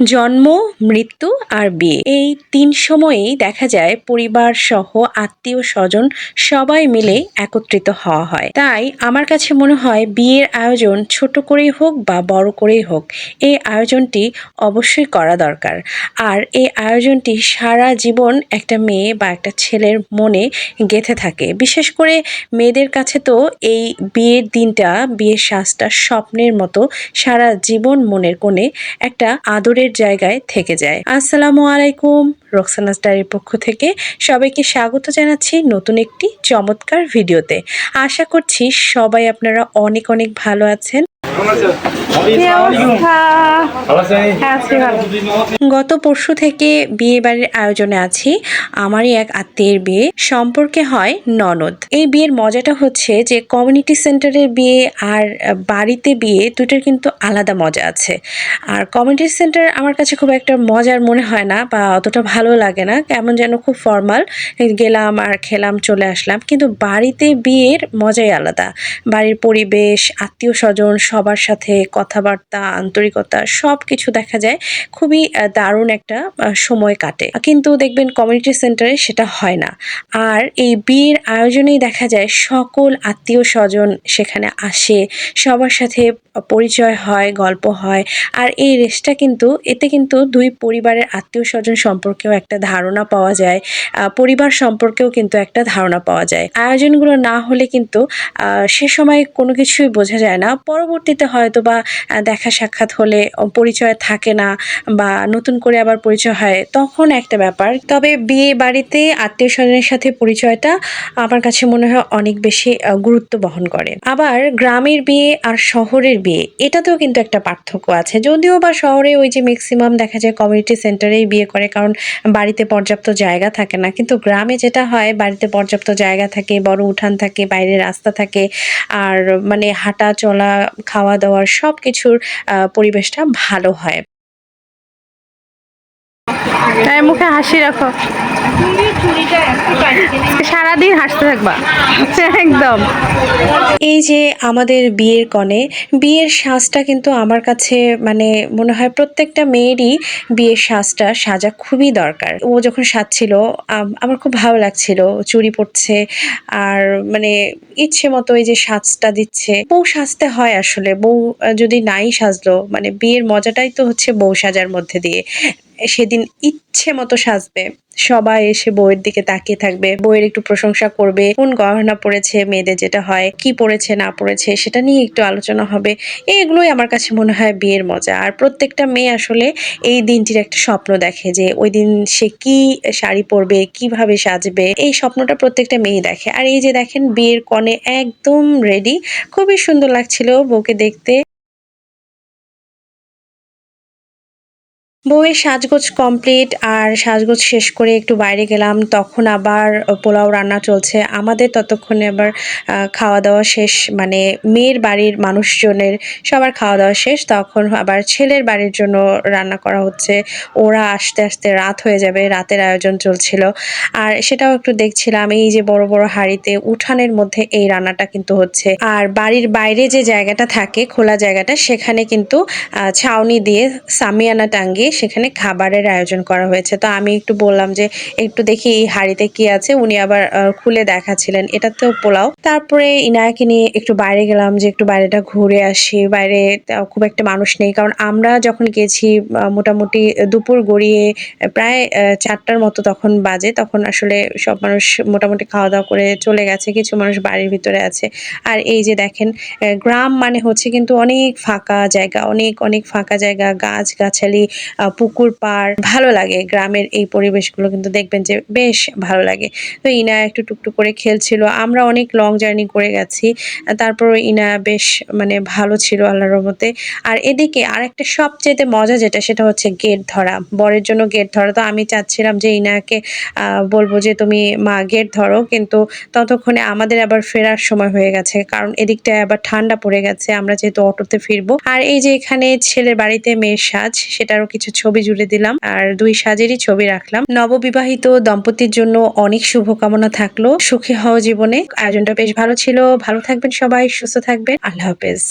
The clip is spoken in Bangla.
জন্ম, মৃত্যু আর বিয়ে। এই তিন সময়েই দেখা যায় পরিবার সহ আত্মীয় স্বজন সবাই মিলে একত্রিত হওয়া হয়। তাই আমার কাছে মনে হয় বিয়ের আয়োজন ছোট করেই হোক বা বড় করেই হোক, এই আয়োজনটি অবশ্যই করা দরকার। আর এই আয়োজনটি সারা জীবন একটা মেয়ে বা একটা ছেলের মনে গেঁথে থাকে। বিশেষ করে মেয়েদের কাছে তো এই বিয়ের দিনটা, বিয়ের সাজটা স্বপ্নের মতো সারা জীবন মনের কোণে একটা আদরের জায়গায় থেকে যায়। আসসালামু আলাইকুম রোকসানাস ডায়ের পক্ষ থেকে সবাইকে স্বাগত জানাচ্ছি নতুন একটি চমৎকার ভিডিওতে। আশা করছি সবাই আপনারা অনেক অনেক ভালো আছেন। গত পরশু থেকে বিয়ে বাড়ির আয়োজনে আছি। আমারই এক আত্মীয়ের বিয়ে। সম্পর্কে হয় ননদ। এই বিয়ের মজাটা হচ্ছে যে কমিউনিটি সেন্টারের বিয়ে আর বাড়িতে বিয়ে দুটোর কিন্তু আলাদা মজা আছে। আর কমিউনিটি সেন্টার আমার কাছে খুব একটা মজার মনে হয় না বা অতটা ভালো লাগে না। কেমন যেন খুব ফর্মাল গেলাম আর খেলাম, চলে আসলাম। কিন্তু বাড়িতে বিয়ের মজাই আলাদা। বাড়ির পরিবেশ, আত্মীয় স্বজন সবার সাথে কথাবার্তা, আন্তরিকতা সব কিছু দেখা যায়। খুবই দারুণ একটা সময় কাটে। কিন্তু দেখবেন কমিউনিটি সেন্টারে সেটা হয় না। আর এই বিয়ের আয়োজনেই দেখা যায় সকল আত্মীয় স্বজন সেখানে আসে, সবার সাথে পরিচয় হয়, গল্প হয়। আর এই রেসটা কিন্তু, এতে কিন্তু দুই পরিবারের আত্মীয় স্বজন সম্পর্কেও একটা ধারণা পাওয়া যায় পরিবার সম্পর্কেও কিন্তু একটা ধারণা পাওয়া যায়। আয়োজনগুলো না হলে কিন্তু সে সময় কোনো কিছুই বোঝা যায় না। পরবর্তীতে হয়তো বা দেখা সাক্ষাৎ হলে পরিচয় থাকে না বা নতুন করে আবার পরিচয় হয়, তখন একটা ব্যাপার। তবে বিয়ে বাড়িতে আত্মীয় স্বজনের সাথে পরিচয়টা আমার কাছে মনে হয় অনেক বেশি গুরুত্ব বহন করে। আবার গ্রামের বিয়ে আর শহরের বিয়ে, এটাতেও কিন্তু একটা পার্থক্য আছে। যদিও বা শহরে ওই যে ম্যাক্সিমাম দেখা যায় কমিউনিটি সেন্টারেই বিয়ে করে, কারণ বাড়িতে পর্যাপ্ত জায়গা থাকে না। কিন্তু গ্রামে যেটা হয়, বাড়িতে পর্যাপ্ত জায়গা থাকে, বড় উঠান থাকে বাইরে রাস্তা থাকে, আর মানে হাঁটা চলা, খাওয়া দাওয়ার সব কিছুর পরিবেশটা ভালো হয়। তাই মুখে হাসি রাখো। সারাদিন হাসতে থাকবা। একদম। এই যে আমাদের বিয়ের কনে, বিয়ের সাজটা কিন্তু আমার কাছে মানে মনে হয় প্রত্যেকটা মেয়েরই বিয়ের সাজটা সাজা খুবই দরকার। ও যখন সাজছিল, আম- আমার খুব ভালো লাগছিল চুরি পড়ছে আর মানে ইচ্ছে মতো এই যে সাজটা দিচ্ছে। বউ সাজতে হয় আসলে, বউ যদি নাই সাজলো মানে বিয়ের মজাটাই তো হচ্ছে বউ সাজার মধ্যে দিয়ে। সেদিন ইচ্ছে মতো সাজবে। সবাই এসে বউয়ের দিকে তাকিয়ে থাকবে। বইয়ের একটু প্রশংসা করবে, কোন গহনা পড়েছে মেয়েদের যেটা হয়, কি পড়েছে না পড়েছে সেটা নিয়ে একটু আলোচনা হবে। এগুলোই আমার কাছে মনে হয় বিয়ের মজা। আর প্রত্যেকটা মেয়ে আসলে এই দিনটির একটা স্বপ্ন দেখে যে, ওই দিন সে কি শাড়ি পরবে, কীভাবে সাজবে, এই স্বপ্নটা প্রত্যেকটা মেয়ে দেখে। আর এই যে দেখেন, বিয়ের কনে একদম রেডি খুবই সুন্দর লাগছিল বউকে দেখতে। বউয়ের সাজগোজ কমপ্লিট আর সাজগোজ শেষ করে একটু বাইরে গেলাম, তখন আবার পোলাও রান্না চলছে। আমাদের ততক্ষণে আবার খাওয়া দাওয়া শেষ মানে মেয়ের বাড়ির মানুষজনের সবার খাওয়া দাওয়া শেষ, তখন আবার ছেলের বাড়ির জন্য রান্না করা হচ্ছে। ওরা আস্তে আস্তে রাত হয়ে যাবে, রাতের আয়োজন চলছিল। আর সেটাও একটু দেখছিলাম, এই যে বড় বড় হাঁড়িতে উঠানের মধ্যে এই রান্নাটা কিন্তু হচ্ছে। আর বাড়ির বাইরে যে জায়গাটা থাকে, খোলা জায়গাটা, সেখানে কিন্তু ছাউনি দিয়ে সামিয়ানা টাঙ্গিয়ে সেখানে খাবারের আয়োজন করা হয়েছে। তো আমি একটু বললাম যে, একটু দেখি এই হাঁড়িতে কি আছে। উনি আবার খুলে দেখাচ্ছিলেন। এটাতেও পোলাও। তারপরে ইনায়াকে নিয়ে একটু বাইরে গেলাম যে, একটু বাইরেটা ঘুরে আসি। বাইরে খুব একটা মানুষ নেই। কারণ আমরা যখন গেছি মোটামুটি দুপুর গড়িয়ে প্রায় চারটার মতো তখন বাজে। তখন আসলে সব মানুষ মোটামুটি খাওয়া দাওয়া করে চলে গেছে। কিছু মানুষ বাড়ির ভিতরে আছে। আর এই যে দেখেন গ্রাম মানে হচ্ছে কিন্তু অনেক ফাঁকা জায়গা। অনেক অনেক ফাঁকা জায়গা। গাছ গাছালি পুকুর পাড়, ভালো লাগে। গ্রামের এই পরিবেশগুলো কিন্তু দেখবেন যে বেশ ভালো লাগে। তো ইনা একটু টুকটুক করে খেলছিল। আমরা অনেক লং জার্নি করে গেছি। তারপর ইনা বেশ মানে ভালো ছিল আল্লাহর রহমতে। আর এদিকে আর একটা সবচেয়ে মজা যেটা, সেটা হচ্ছে গেট ধরা। বরের জন্য গেট ধরা। তো আমি চাচ্ছিলাম যে ইনাকে বলব যে তুমি মা, গেট ধরো। কিন্তু ততক্ষণে আমাদের আবার ফেরার সময় হয়ে গেছে। কারণ এদিকটায় আবার ঠান্ডা পড়ে গেছে। আমরা যেহেতু অটোতে ফিরবো। আর এই যে এখানে ছেলের বাড়িতে মেয়ের সাজ, সেটারও কিছু ছবি জুড়ে দিলাম আর দুই সাজেরই ছবি রাখলাম। নববিবাহিত দম্পতির জন্য অনেক শুভকামনা থাকল। সুখী হওয়া জীবনে। আয়োজনটা বেশ ভালো ছিল। ভালো থাকবেন সবাই, সুস্থ থাকবেন। আল্লাহ হাফেজ।